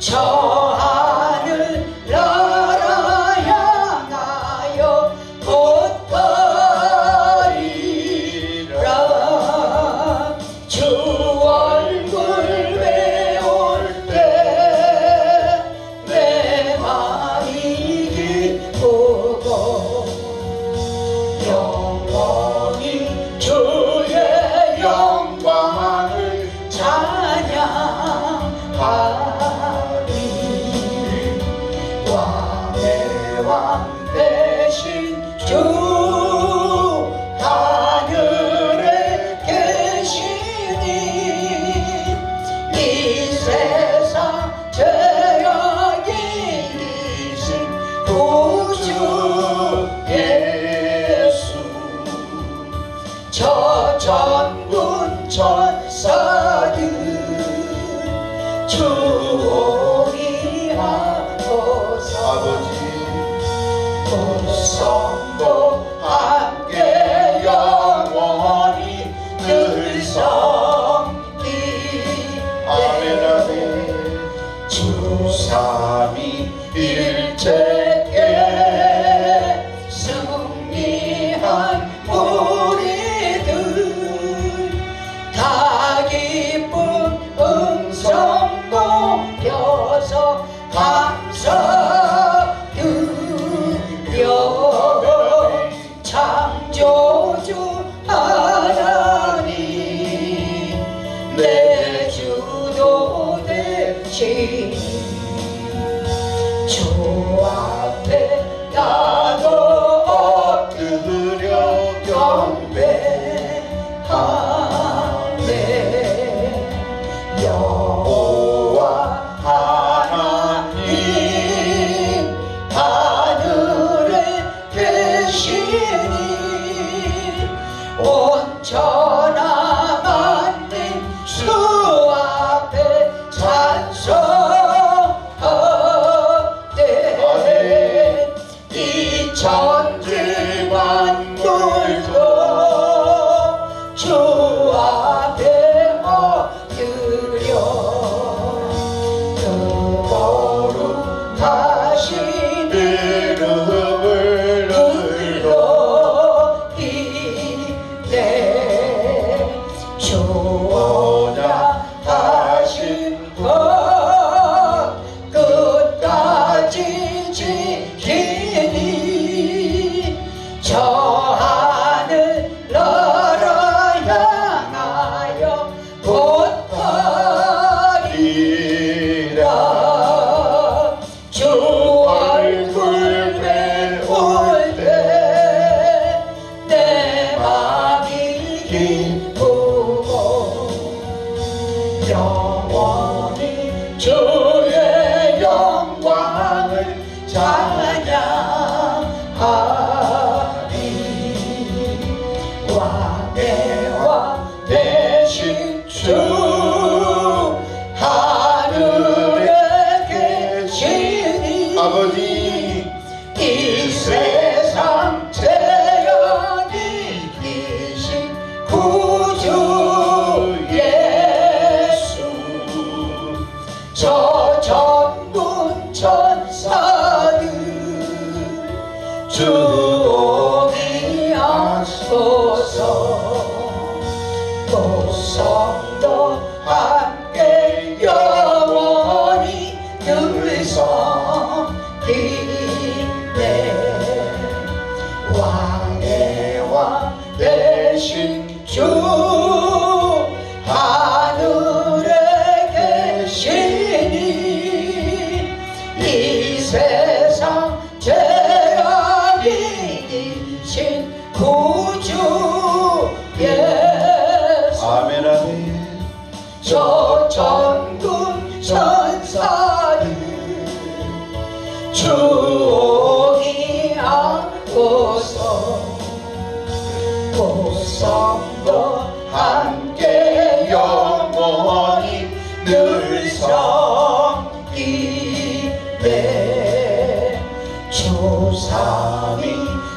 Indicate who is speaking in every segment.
Speaker 1: 桥 영원히 주의 영광을 잘 조삼이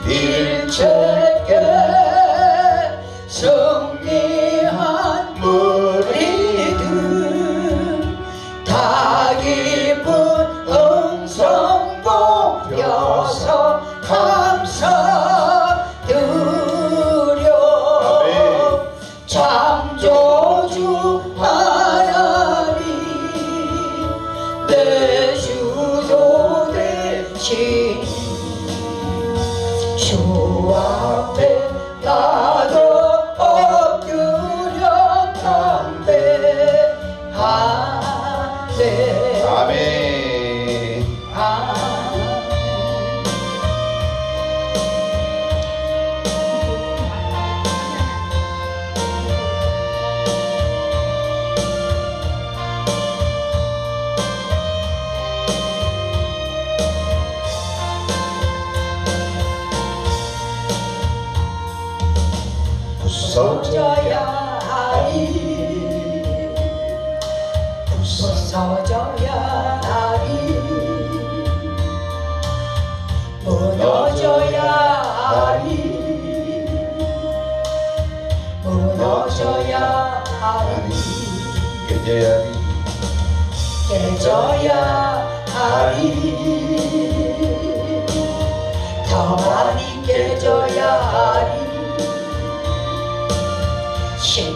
Speaker 1: 일체께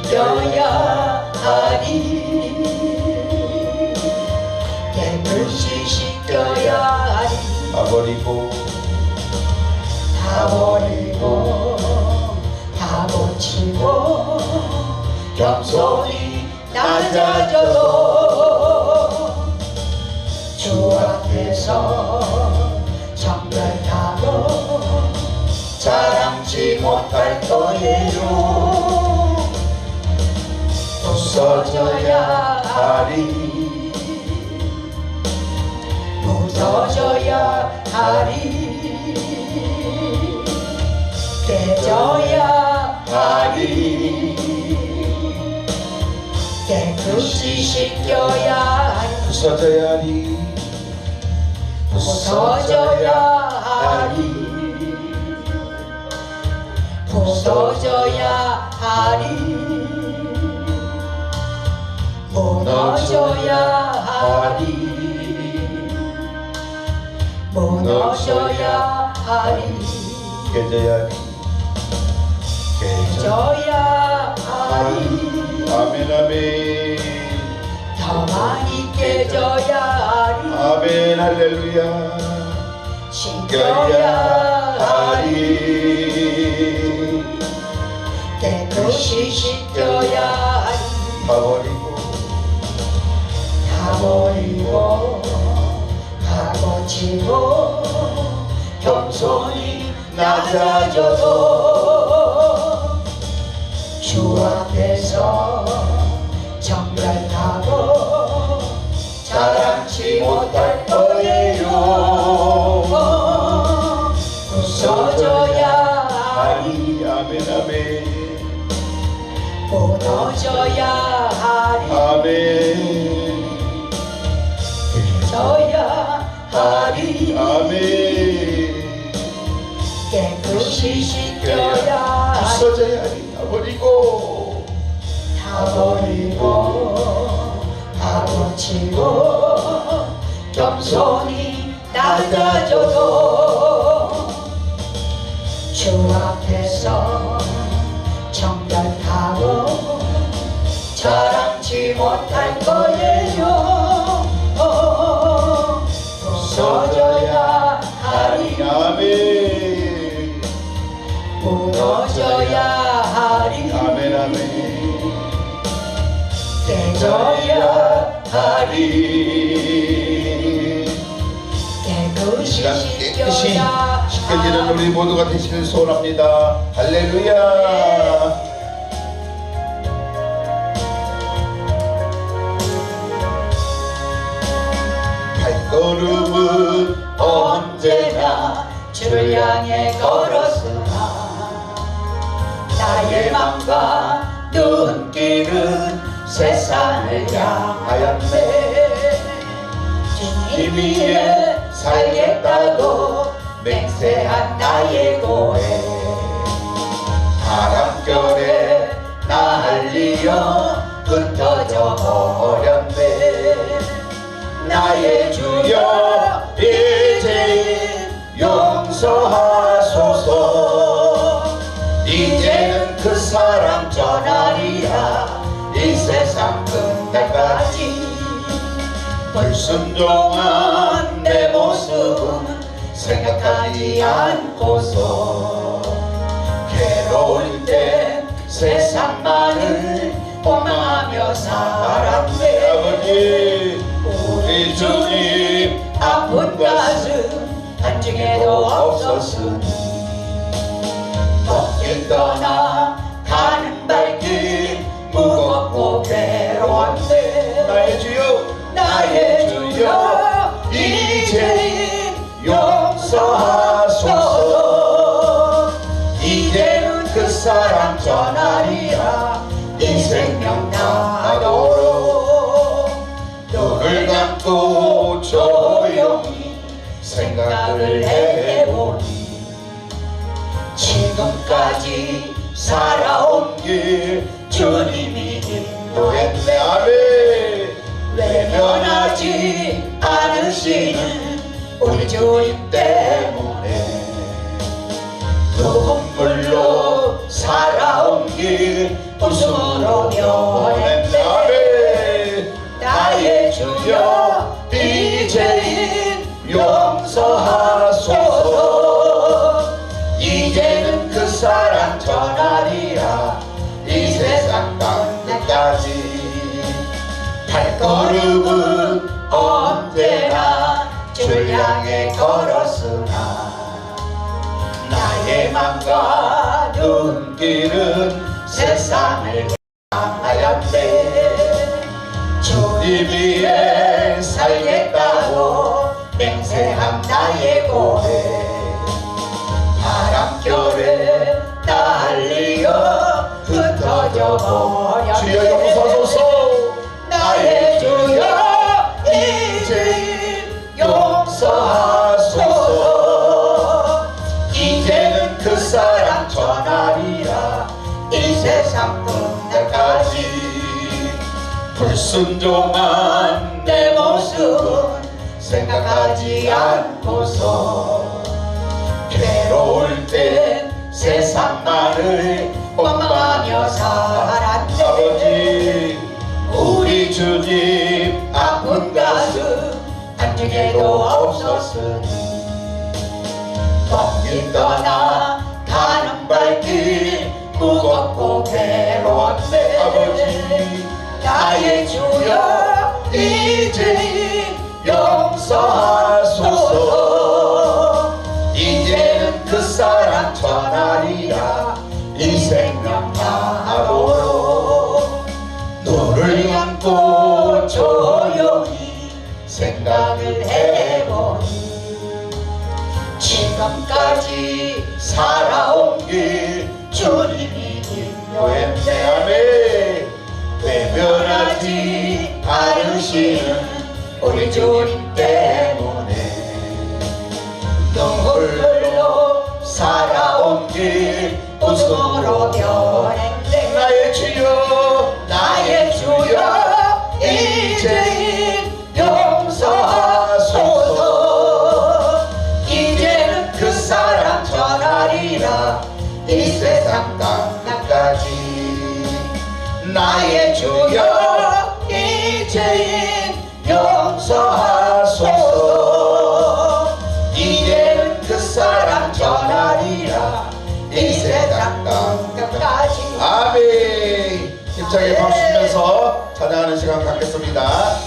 Speaker 1: 씻겨야 하리. 깨끗이 씻겨야 하리.
Speaker 2: 아버리고
Speaker 1: 다 버리고 다 고치고 겸손히 낮아져도 주 앞에서 정결하고 자랑치 못할 거예요 부서져야 하리. 부서져야 하리. 깨져야 하리. 깨끗이 씻겨야 하리.
Speaker 2: 부서져야리.
Speaker 1: 부서져야 하리. 부서져야 하리 무너져야 하리. 무너져야 하리.
Speaker 2: 깨져야리.
Speaker 1: 깨져야 하리.
Speaker 2: 아멘 아멘.
Speaker 1: 더 많이 깨져야 하리.
Speaker 2: 아멘 할렐루야.
Speaker 1: 씻겨야 하리. 깨끗이 씻겨야 하리.
Speaker 2: 아버리
Speaker 1: 고다 버리고 다 고치고 겸손히 낮아져도 주 앞에서 정결하고 자랑치 못할 거예요. 부서져야 하리
Speaker 2: 아멘 아멘.
Speaker 1: 무너져야 하리
Speaker 2: 아멘
Speaker 1: 깨끗이 씻겨야 하리
Speaker 2: 부서져야리 아버리고
Speaker 1: 다 버리고 다 고치고 겸손히 낮아져도 주 앞에서 정결하고 자랑치 못할 거예요
Speaker 2: 아멘
Speaker 1: 무너져야 하리
Speaker 2: 아멘 아멘.
Speaker 1: 깨져야 하리. 깨끗이 씻겨야
Speaker 2: 씻겨지는 우리 모두가 되시길 소원합니다. 할렐루야. 발걸음은
Speaker 1: 언제나 주를 향해 걸었으나 나의 맘과 눈길은 세상을 향하였네. 주님 위해 살겠다고 맹세한 나의 고해. 바람결에 날리어 흩어져 버렸네. 나의 주여 용서하소서. 이제는 그 사람 전하리라. 이 세상 끝날까지. 불순 동안 내 모습은 생각하지 않고서. 괴로울 때 세상만을 원망하며 살았네.
Speaker 2: 아버지 우리 주님 아픈 가슴. 중에도 없었으니 헛길 떠나 가는 발길 무겁고 괴로운데 나의 주여 나의 주여 이제 용서하 생각을 해보니
Speaker 1: 지금까지 살아온
Speaker 2: 길
Speaker 1: 주님이 인도했네.
Speaker 2: 아멘.
Speaker 1: 외면하지 않으시는 우리 주님 때문에 눈물로 살아온 길 웃음으로 변했네. 나의 주여 향해 걸었으나 나의 맘과 눈길은 세상을 향하였네 주님 위해 살겠다고 맹세한 나의 고백. 바람결에 날리어 흩어져 순종한 내 모습은 생각하지 않고서 괴로울 땐 세상만을 원망하며 살았네.
Speaker 2: 아버지
Speaker 1: 우리 주님 아픈 가슴 안중에도 없었으니 먼길 떠나 가는 발길 무겁 우리 주
Speaker 2: 시간 갖겠습니다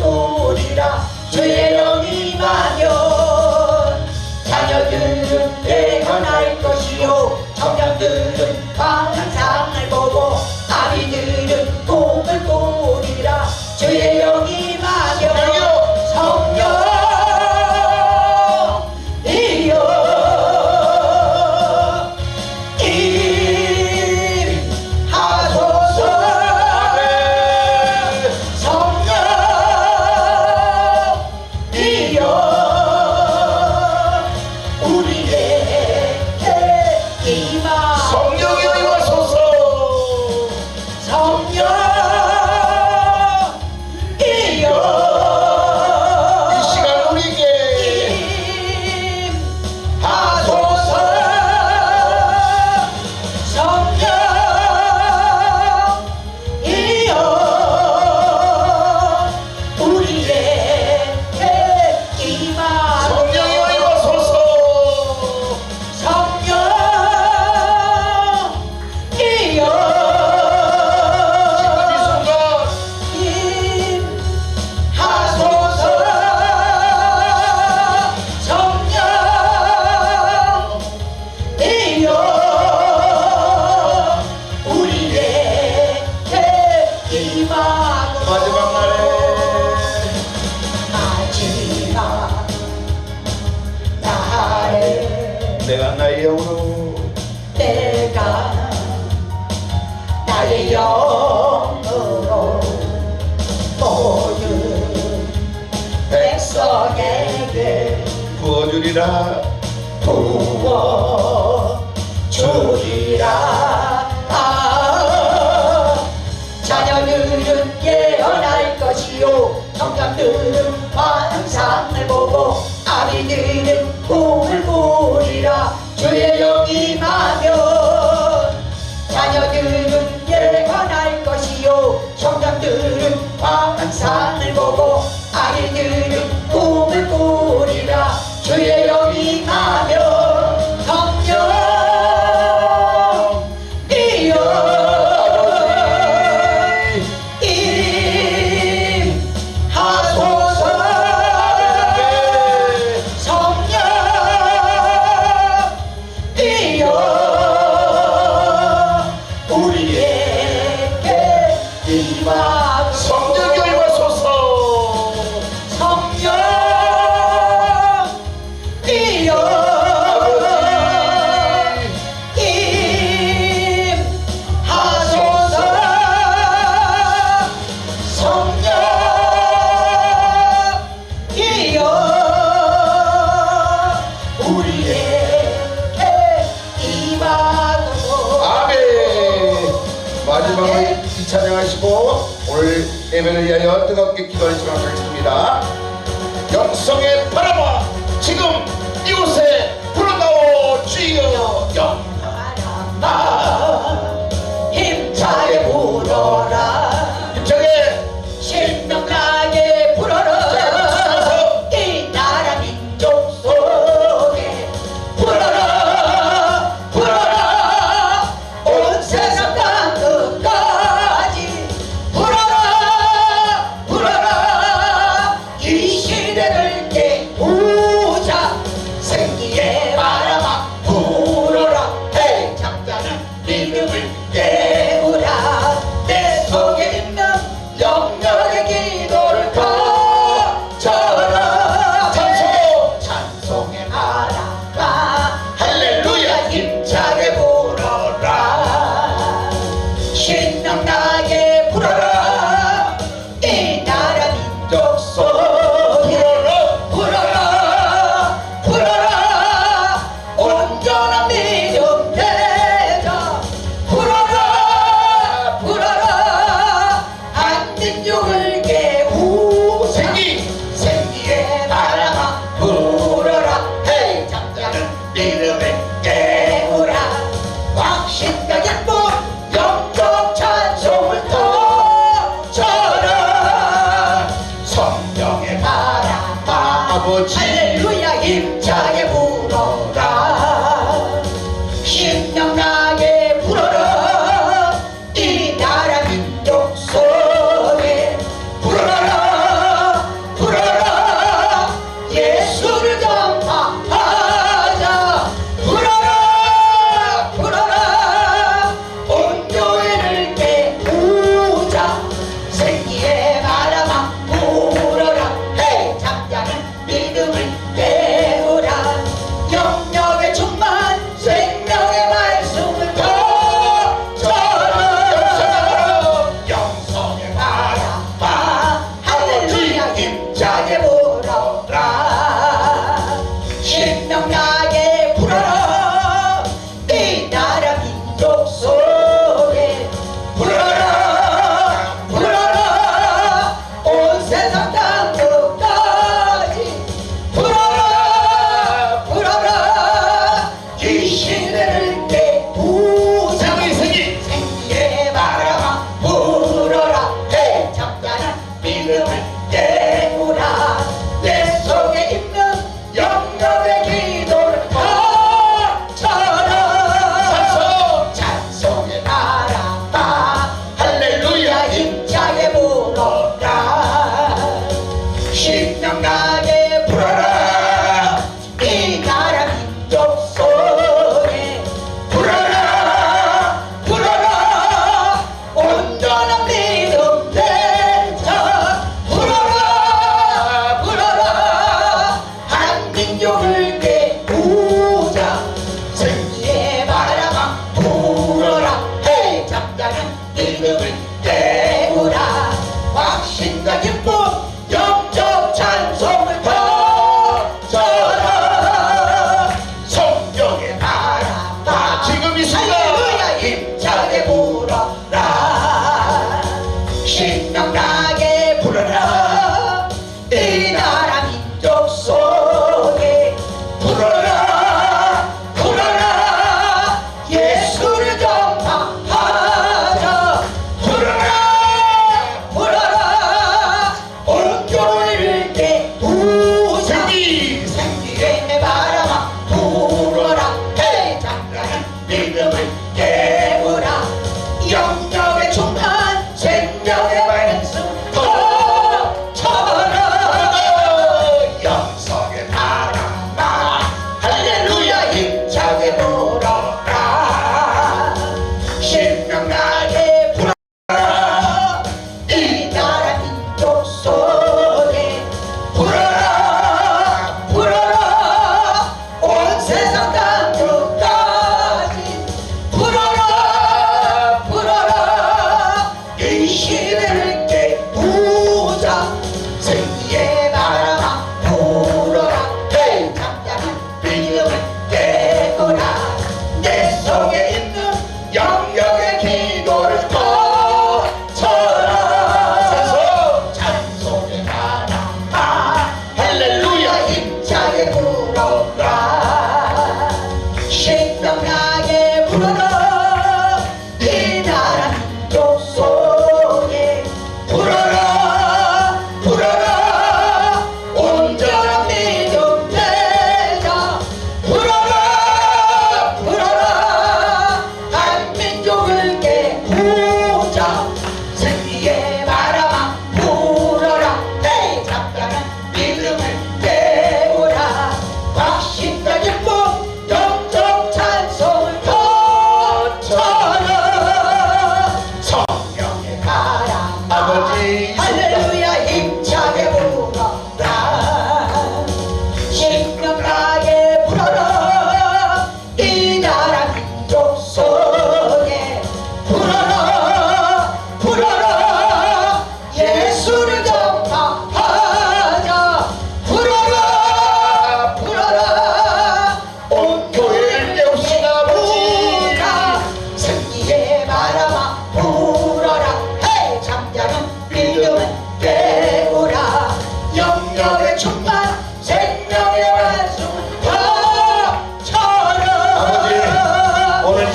Speaker 1: 꾸리라 주의 영이 임하면 자녀들은 대건할 것이요. 청년들은
Speaker 2: 내가 나의 영으로.
Speaker 1: 내가 나의 영으로 모든 백성에게
Speaker 2: 부어주리라.
Speaker 1: 부어 주리라. 아, 자녀들은 예언할 것이요. 청년들은 환상을 보고 아비들은 꿈을 꾸리라 주의 영이 임하면 자녀들은 예언할 것이요. 청년들은 환상을 보고 아이들은 꿈을 꾸리라 주의 영이 임하면
Speaker 2: 찬양하시고 오늘 예배를 위하여 뜨겁게 기도하는 시간 갖겠습니다. 영성의 바람아 지금 이곳에 불어나오 주여. 영
Speaker 1: 바람아 힘차게 불어라